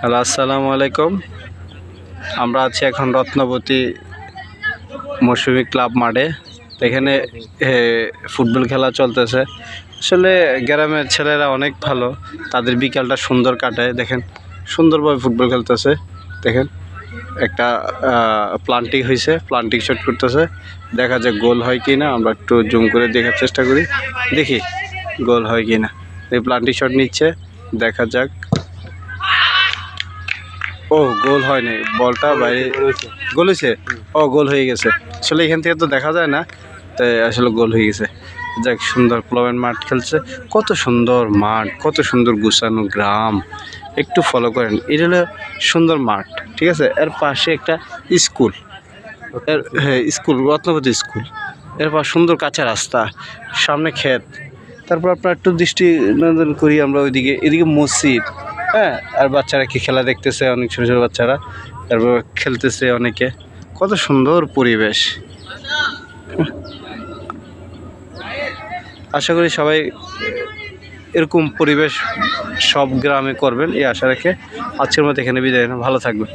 Hello, আসসালামু আলাইকুম। আমরা আছি এখন রত্নবতী মৌসুমী ক্লাব মাঠে। এখানে ফুটবল খেলা চলতেছে। আসলে গ্রামের ছেলেরা অনেক ভালো, তাদের বিকালটা সুন্দর কাটায়। দেখেন, সুন্দরভাবে ফুটবল খেলতেছে। দেখেন, একটা প্লান্টিং হয়েছে প্লান্টিং শট করতেছে। দেখা যাক গোল হয় কি না আমরা একটু জুম করে দেখার চেষ্টা করি। দেখি, গোল হয় কি না এই প্লান্টিং শট নিচ্ছে, দেখা যাক। ও গোল হয়নি। বলটা বাইরে গোল হয়েছে। ও গোল হয়ে গেছে। আসলে এখান থেকে তো দেখা যায় না তাই আসলে গোল হয়ে গেছে। যাক সুন্দর প্লবেন মাঠ খেলছে। কত সুন্দর মাঠ কত সুন্দর গুছানো গ্রাম। একটু ফলো করেন। এটা হলো সুন্দর মাঠ ঠিক আছে? এর পাশে একটা স্কুল। এর হ্যাঁ স্কুল রত্নপতি স্কুল। এরপর সুন্দর কাঁচা রাস্তা সামনে ক্ষেত। তারপর আপনার একটু দৃষ্টি নন্দন করি আমরা ওইদিকে। এদিকে মসজিদ। হ্যাঁ আর বাচ্চারা কি খেলা দেখতেছে? অনেক ছোটো ছোটো বাচ্চারা। তারপর খেলতেছে অনেকে। কত সুন্দর পরিবেশ। আশা করি সবাই এরকম পরিবেশ সব গ্রামে করবেন। এই আশা রেখে আজকের মতো এখানে বিদায় ভালো থাকবেন।